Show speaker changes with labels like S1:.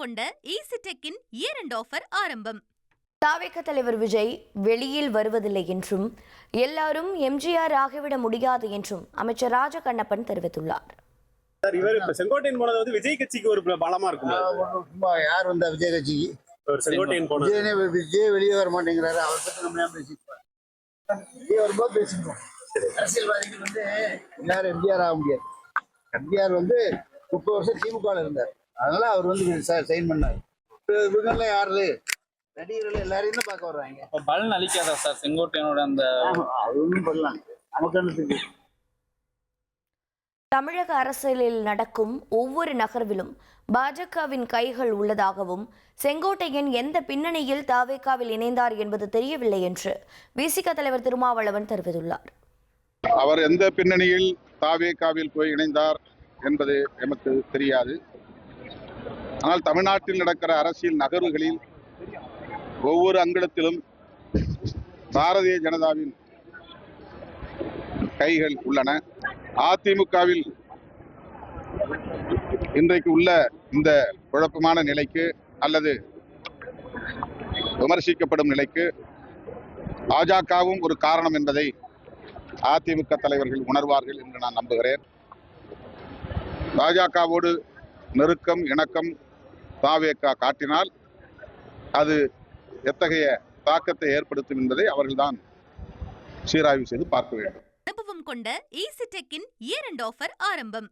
S1: கொண்ட ஈசிடெக்கின் year and offer ஆரம்பம்.
S2: தாவேக தலைவர் விஜய் வெளியில் வருவதில்லை என்றும் எல்லாரும் எம்ஜிஆர் ஆகிவிட முடியாது என்றும் அமைச்சர் ராஜ கண்ணப்பன் தெரிவித்துள்ளார்.
S3: சார் இவர் இப்ப செங்கோட்டையன் போனது வந்து விஜய் கட்சிக்கு ஒரு பலமா இருக்கும்?
S4: சும்மா யார் வந்தா விஜய் கட்சிக்கு?
S3: ஒரு செங்கோட்டையன் போனது.
S4: விஜயனே விஜய் வெளியே வர மாட்டேங்கிறாரு. அவர் பத்தி நம்ம ஏன் பேசிப்போம்? விஜய் வரும்போது பேசிப்போம். அரசியல்வாதிகள் வந்து எல்லாரும் எம்ஜிஆர் ஆக முடியாது. எம்ஜிஆர் வந்து முப்பது வருஷம் திமுக இருந்தார். அதனால அவர் வந்து சைன் பண்ணார். இவங்கெல்லாம் யாரு? நடிகர்கள் எல்லாரையும் தான் பார்க்க வர்றாங்க.
S5: இப்ப பலன் அளிக்காதா சார் செங்கோட்டையனோட அந்த
S4: ஒன்றும் பண்ணலாம் நமக்கு
S2: தமிழக அரசியலில் நடக்கும் ஒவ்வொரு நகர்விலும் பாஜகவின் கைகள் உள்ளதாகவும் செங்கோட்டையன் எந்த பின்னணியில் தாவேகாவில் இணைந்தார் என்பது தெரியவில்லை என்று விசிக தலைவர் திருமாவளவன் தெரிவித்துள்ளார்.
S6: அவர் எந்த பின்னணியில் தாவேகாவில் போய் இணைந்தார் என்பது எமக்கு தெரியாது. ஆனால் தமிழ்நாட்டில் நடக்கிற அரசியல் நகர்வுகளில் ஒவ்வொரு அங்கடத்திலும் பாரதிய ஜனதாவின் கைகள் உள்ளன. அதிமுகவில் இன்றைக்கு உள்ள இந்த குழப்பமான நிலைக்கு அல்லது விமர்சிக்கப்படும் நிலைக்கு பாஜகவும் ஒரு காரணம் என்பதை அதிமுக தலைவர்கள் உணர்வார்கள் என்று நான் நம்புகிறேன். பாஜகவோடு நெருக்கம் இணக்கம் தாவேக்கா காட்டினால் அது எத்தகைய தாக்கத்தை ஏற்படுத்தும் என்பதை அவர்கள்தான் சீராய்வு செய்து பார்க்க வேண்டும்.
S1: அனுபவம் கொண்ட ஈசிடெக்கின் இயர் அண்ட் ஆஃபர் ஆரம்பம்.